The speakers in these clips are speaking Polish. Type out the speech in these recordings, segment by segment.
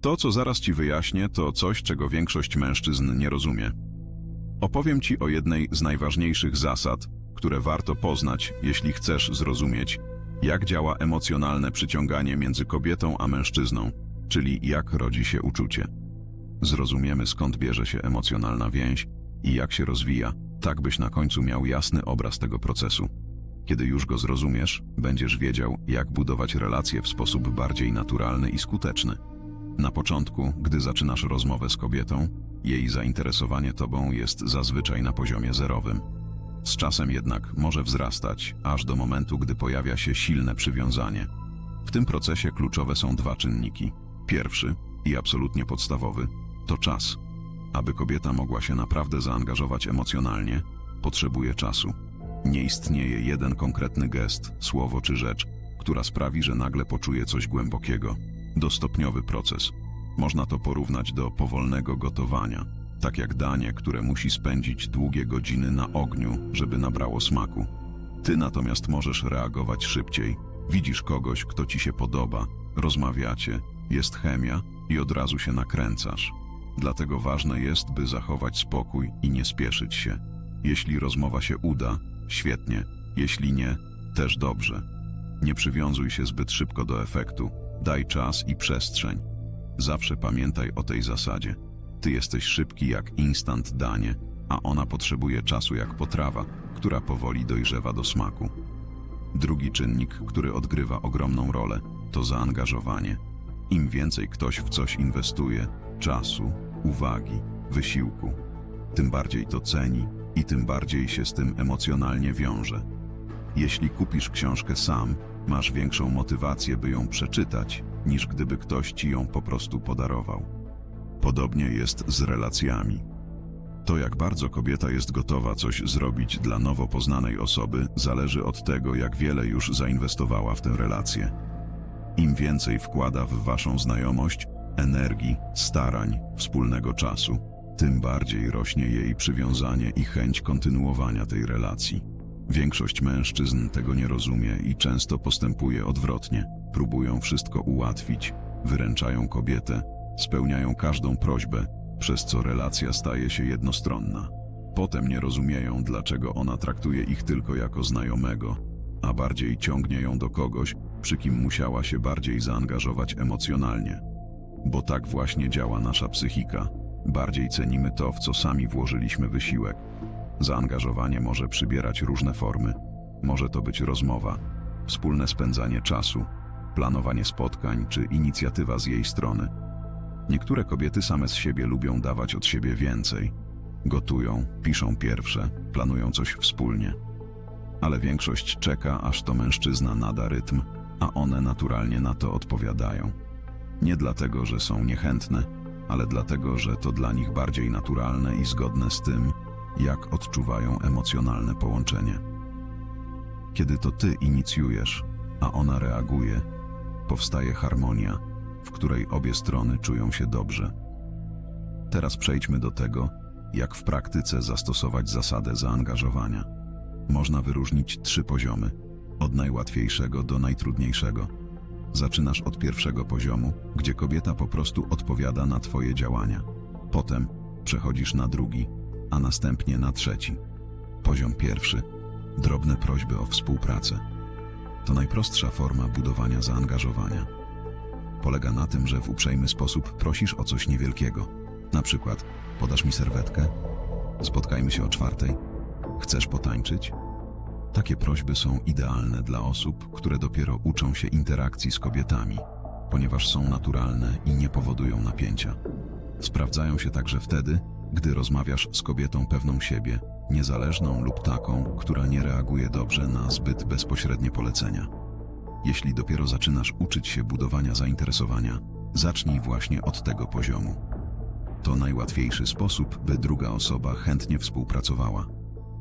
To, co zaraz ci wyjaśnię, to coś, czego większość mężczyzn nie rozumie. Opowiem ci o jednej z najważniejszych zasad, które warto poznać, jeśli chcesz zrozumieć, jak działa emocjonalne przyciąganie między kobietą a mężczyzną, czyli jak rodzi się uczucie. Zrozumiemy, skąd bierze się emocjonalna więź i jak się rozwija, tak byś na końcu miał jasny obraz tego procesu. Kiedy już go zrozumiesz, będziesz wiedział, jak budować relacje w sposób bardziej naturalny i skuteczny. Na początku, gdy zaczynasz rozmowę z kobietą, jej zainteresowanie tobą jest zazwyczaj na poziomie zerowym. Z czasem jednak może wzrastać, aż do momentu, gdy pojawia się silne przywiązanie. W tym procesie kluczowe są dwa czynniki. Pierwszy i absolutnie podstawowy to czas. Aby kobieta mogła się naprawdę zaangażować emocjonalnie, potrzebuje czasu. Nie istnieje jeden konkretny gest, słowo czy rzecz, która sprawi, że nagle poczuje coś głębokiego. Dostopniowy proces. Można to porównać do powolnego gotowania, tak jak danie, które musi spędzić długie godziny na ogniu, żeby nabrało smaku. Ty natomiast możesz reagować szybciej. Widzisz kogoś, kto ci się podoba, rozmawiacie, jest chemia i od razu się nakręcasz. Dlatego ważne jest, by zachować spokój i nie spieszyć się. Jeśli rozmowa się uda, świetnie, jeśli nie, też dobrze. Nie przywiązuj się zbyt szybko do efektu, daj czas i przestrzeń. Zawsze pamiętaj o tej zasadzie. Ty jesteś szybki jak instant danie, a ona potrzebuje czasu jak potrawa, która powoli dojrzewa do smaku. Drugi czynnik, który odgrywa ogromną rolę, to zaangażowanie. Im więcej ktoś w coś inwestuje, czasu, uwagi, wysiłku, tym bardziej to ceni i tym bardziej się z tym emocjonalnie wiąże. Jeśli kupisz książkę sam, masz większą motywację, by ją przeczytać, niż gdyby ktoś ci ją po prostu podarował. Podobnie jest z relacjami. To, jak bardzo kobieta jest gotowa coś zrobić dla nowo poznanej osoby, zależy od tego, jak wiele już zainwestowała w tę relację. Im więcej wkłada w waszą znajomość, energii, starań, wspólnego czasu, tym bardziej rośnie jej przywiązanie i chęć kontynuowania tej relacji. Większość mężczyzn tego nie rozumie i często postępuje odwrotnie. Próbują wszystko ułatwić, wyręczają kobietę, spełniają każdą prośbę, przez co relacja staje się jednostronna. Potem nie rozumieją, dlaczego ona traktuje ich tylko jako znajomego, a bardziej ciągnie ją do kogoś, przy kim musiała się bardziej zaangażować emocjonalnie. Bo tak właśnie działa nasza psychika. Bardziej cenimy to, w co sami włożyliśmy wysiłek. Zaangażowanie może przybierać różne formy. Może to być rozmowa, wspólne spędzanie czasu, planowanie spotkań czy inicjatywa z jej strony. Niektóre kobiety same z siebie lubią dawać od siebie więcej. Gotują, piszą pierwsze, planują coś wspólnie. Ale większość czeka, aż to mężczyzna nada rytm, a one naturalnie na to odpowiadają. Nie dlatego, że są niechętne, ale dlatego, że to dla nich bardziej naturalne i zgodne z tym, jak odczuwają emocjonalne połączenie. Kiedy to ty inicjujesz, a ona reaguje, powstaje harmonia, w której obie strony czują się dobrze. Teraz przejdźmy do tego, jak w praktyce zastosować zasadę zaangażowania. Można wyróżnić trzy poziomy, od najłatwiejszego do najtrudniejszego. Zaczynasz od pierwszego poziomu, gdzie kobieta po prostu odpowiada na Twoje działania. Potem przechodzisz na drugi, a następnie na trzeci. Poziom pierwszy drobne prośby o współpracę. To najprostsza forma budowania zaangażowania. Polega na tym, że w uprzejmy sposób prosisz o coś niewielkiego. Na przykład, podasz mi serwetkę? Spotkajmy się o czwartej. Chcesz potańczyć? Takie prośby są idealne dla osób, które dopiero uczą się interakcji z kobietami, ponieważ są naturalne i nie powodują napięcia. Sprawdzają się także wtedy, gdy rozmawiasz z kobietą pewną siebie, niezależną lub taką, która nie reaguje dobrze na zbyt bezpośrednie polecenia. Jeśli dopiero zaczynasz uczyć się budowania zainteresowania, zacznij właśnie od tego poziomu. To najłatwiejszy sposób, by druga osoba chętnie współpracowała,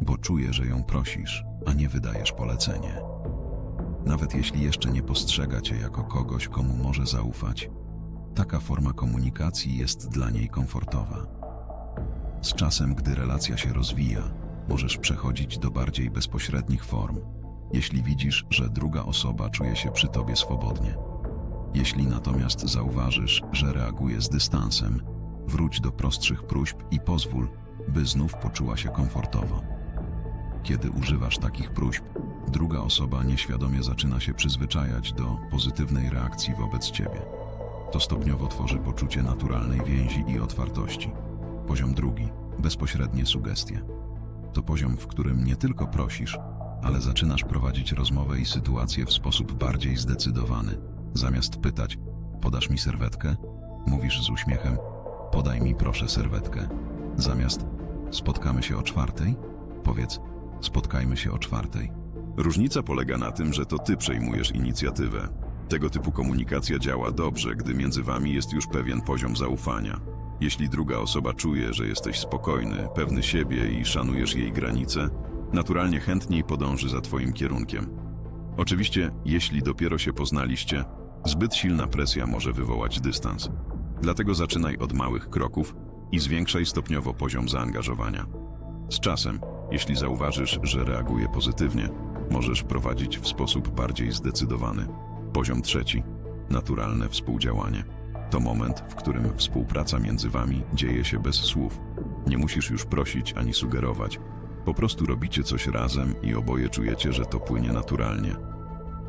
bo czuje, że ją prosisz, a nie wydajesz polecenie. Nawet jeśli jeszcze nie postrzega cię jako kogoś, komu może zaufać, taka forma komunikacji jest dla niej komfortowa. Z czasem, gdy relacja się rozwija, możesz przechodzić do bardziej bezpośrednich form, jeśli widzisz, że druga osoba czuje się przy tobie swobodnie. Jeśli natomiast zauważysz, że reaguje z dystansem, wróć do prostszych próśb i pozwól, by znów poczuła się komfortowo. Kiedy używasz takich próśb, druga osoba nieświadomie zaczyna się przyzwyczajać do pozytywnej reakcji wobec ciebie. To stopniowo tworzy poczucie naturalnej więzi i otwartości. Poziom drugi bezpośrednie sugestie. To poziom, w którym nie tylko prosisz, ale zaczynasz prowadzić rozmowę i sytuację w sposób bardziej zdecydowany. Zamiast pytać, podasz mi serwetkę? Mówisz z uśmiechem, podaj mi proszę serwetkę. Zamiast spotkamy się o czwartej? Powiedz, spotkajmy się o czwartej. Różnica polega na tym, że to ty przejmujesz inicjatywę. Tego typu komunikacja działa dobrze, gdy między wami jest już pewien poziom zaufania. Jeśli druga osoba czuje, że jesteś spokojny, pewny siebie i szanujesz jej granice, naturalnie chętniej podąży za twoim kierunkiem. Oczywiście, jeśli dopiero się poznaliście, zbyt silna presja może wywołać dystans. Dlatego zaczynaj od małych kroków i zwiększaj stopniowo poziom zaangażowania. Z czasem, jeśli zauważysz, że reaguje pozytywnie, możesz prowadzić w sposób bardziej zdecydowany. Poziom trzeci naturalne współdziałanie. To moment, w którym współpraca między wami dzieje się bez słów. Nie musisz już prosić ani sugerować. Po prostu robicie coś razem i oboje czujecie, że to płynie naturalnie.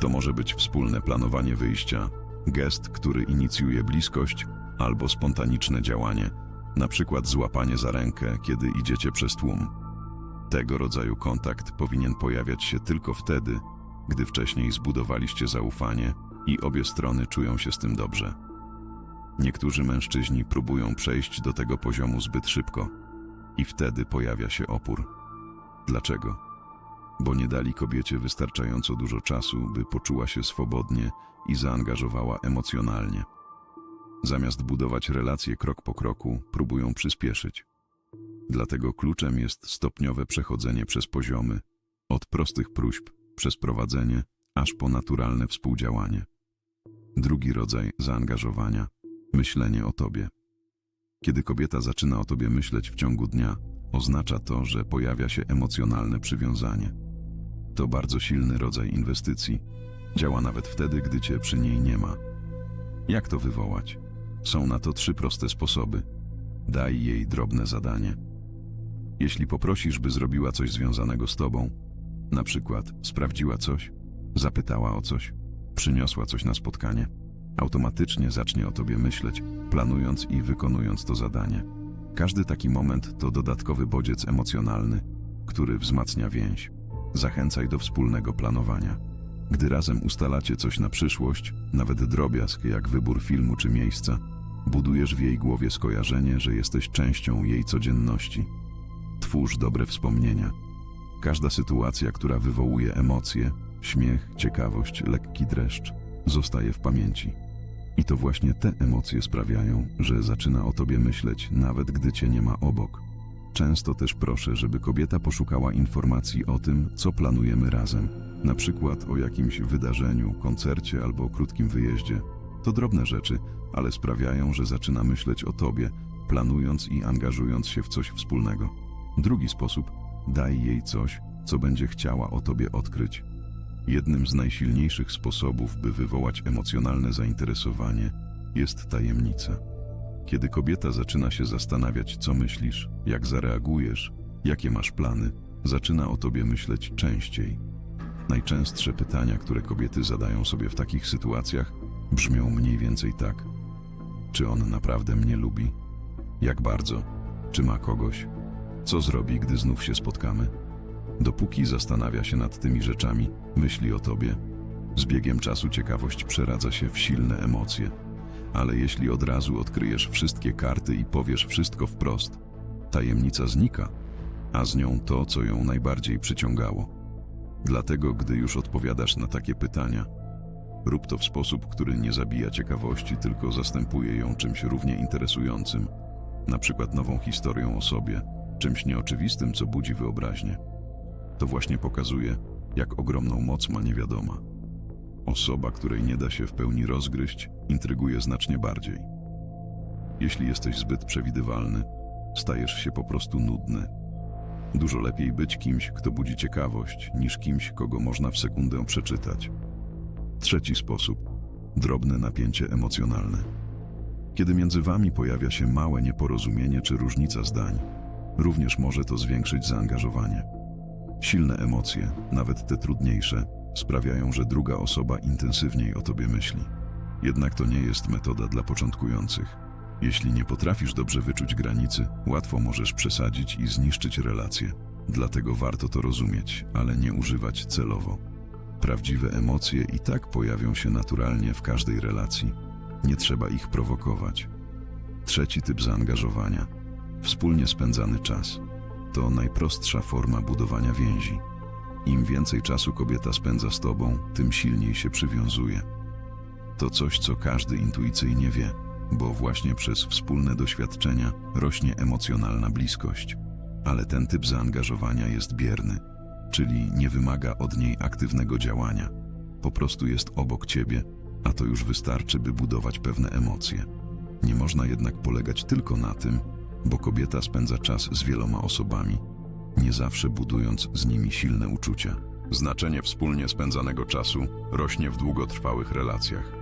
To może być wspólne planowanie wyjścia, gest, który inicjuje bliskość, albo spontaniczne działanie, na przykład złapanie za rękę, kiedy idziecie przez tłum. Tego rodzaju kontakt powinien pojawiać się tylko wtedy, gdy wcześniej zbudowaliście zaufanie i obie strony czują się z tym dobrze. Niektórzy mężczyźni próbują przejść do tego poziomu zbyt szybko i wtedy pojawia się opór. Dlaczego? Bo nie dali kobiecie wystarczająco dużo czasu, by poczuła się swobodnie i zaangażowała emocjonalnie. Zamiast budować relacje krok po kroku, próbują przyspieszyć. Dlatego kluczem jest stopniowe przechodzenie przez poziomy, od prostych próśb przez prowadzenie, aż po naturalne współdziałanie. Drugi rodzaj zaangażowania myślenie o tobie. Kiedy kobieta zaczyna o tobie myśleć w ciągu dnia, oznacza to, że pojawia się emocjonalne przywiązanie. To bardzo silny rodzaj inwestycji. Działa nawet wtedy, gdy cię przy niej nie ma. Jak to wywołać? Są na to trzy proste sposoby. Daj jej drobne zadanie. Jeśli poprosisz, by zrobiła coś związanego z tobą, na przykład sprawdziła coś, zapytała o coś, przyniosła coś na spotkanie, automatycznie zacznie o tobie myśleć, planując i wykonując to zadanie. Każdy taki moment to dodatkowy bodziec emocjonalny, który wzmacnia więź. Zachęcaj do wspólnego planowania. Gdy razem ustalacie coś na przyszłość, nawet drobiazg jak wybór filmu czy miejsca, budujesz w jej głowie skojarzenie, że jesteś częścią jej codzienności. Twórz dobre wspomnienia. Każda sytuacja, która wywołuje emocje, śmiech, ciekawość, lekki dreszcz, zostaje w pamięci. I to właśnie te emocje sprawiają, że zaczyna o tobie myśleć, nawet gdy cię nie ma obok. Często też proszę, żeby kobieta poszukała informacji o tym, co planujemy razem, na przykład o jakimś wydarzeniu, koncercie albo krótkim wyjeździe. To drobne rzeczy, ale sprawiają, że zaczyna myśleć o tobie, planując i angażując się w coś wspólnego. Drugi sposób daj jej coś, co będzie chciała o tobie odkryć. Jednym z najsilniejszych sposobów, by wywołać emocjonalne zainteresowanie, jest tajemnica. Kiedy kobieta zaczyna się zastanawiać, co myślisz, jak zareagujesz, jakie masz plany, zaczyna o tobie myśleć częściej. Najczęstsze pytania, które kobiety zadają sobie w takich sytuacjach, brzmią mniej więcej tak: Czy on naprawdę mnie lubi? Jak bardzo? Czy ma kogoś? Co zrobi, gdy znów się spotkamy? Dopóki zastanawia się nad tymi rzeczami, myśli o tobie. Z biegiem czasu ciekawość przeradza się w silne emocje. Ale jeśli od razu odkryjesz wszystkie karty i powiesz wszystko wprost, tajemnica znika, a z nią to, co ją najbardziej przyciągało. Dlatego, gdy już odpowiadasz na takie pytania, rób to w sposób, który nie zabija ciekawości, tylko zastępuje ją czymś równie interesującym, na przykład nową historią o sobie, czymś nieoczywistym, co budzi wyobraźnię. To właśnie pokazuje, jak ogromną moc ma niewiadoma. Osoba, której nie da się w pełni rozgryźć, intryguje znacznie bardziej. Jeśli jesteś zbyt przewidywalny, stajesz się po prostu nudny. Dużo lepiej być kimś, kto budzi ciekawość, niż kimś, kogo można w sekundę przeczytać. Trzeci sposób. drobne napięcie emocjonalne. Kiedy między wami pojawia się małe nieporozumienie czy różnica zdań, również może to zwiększyć zaangażowanie. Silne emocje, nawet te trudniejsze, sprawiają, że druga osoba intensywniej o tobie myśli. Jednak to nie jest metoda dla początkujących. Jeśli nie potrafisz dobrze wyczuć granicy, łatwo możesz przesadzić i zniszczyć relacje. Dlatego warto to rozumieć, ale nie używać celowo. Prawdziwe emocje i tak pojawią się naturalnie w każdej relacji. Nie trzeba ich prowokować. Trzeci typ zaangażowania wspólnie spędzany czas to najprostsza forma budowania więzi. Im więcej czasu kobieta spędza z tobą, tym silniej się przywiązuje. To coś, co każdy intuicyjnie wie, bo właśnie przez wspólne doświadczenia rośnie emocjonalna bliskość. Ale ten typ zaangażowania jest bierny, czyli nie wymaga od niej aktywnego działania. Po prostu jest obok ciebie, a to już wystarczy, by budować pewne emocje. Nie można jednak polegać tylko na tym, bo kobieta spędza czas z wieloma osobami, nie zawsze budując z nimi silne uczucia. Znaczenie wspólnie spędzanego czasu rośnie w długotrwałych relacjach.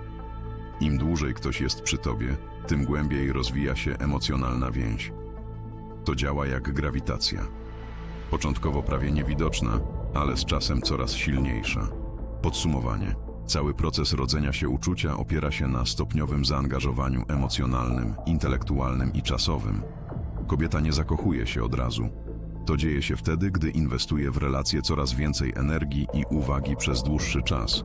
Im dłużej ktoś jest przy tobie, tym głębiej rozwija się emocjonalna więź. To działa jak grawitacja. Początkowo prawie niewidoczna, ale z czasem coraz silniejsza. Podsumowanie. Cały proces rodzenia się uczucia opiera się na stopniowym zaangażowaniu emocjonalnym, intelektualnym i czasowym. Kobieta nie zakochuje się od razu. To dzieje się wtedy, gdy inwestuje w relacje coraz więcej energii i uwagi przez dłuższy czas.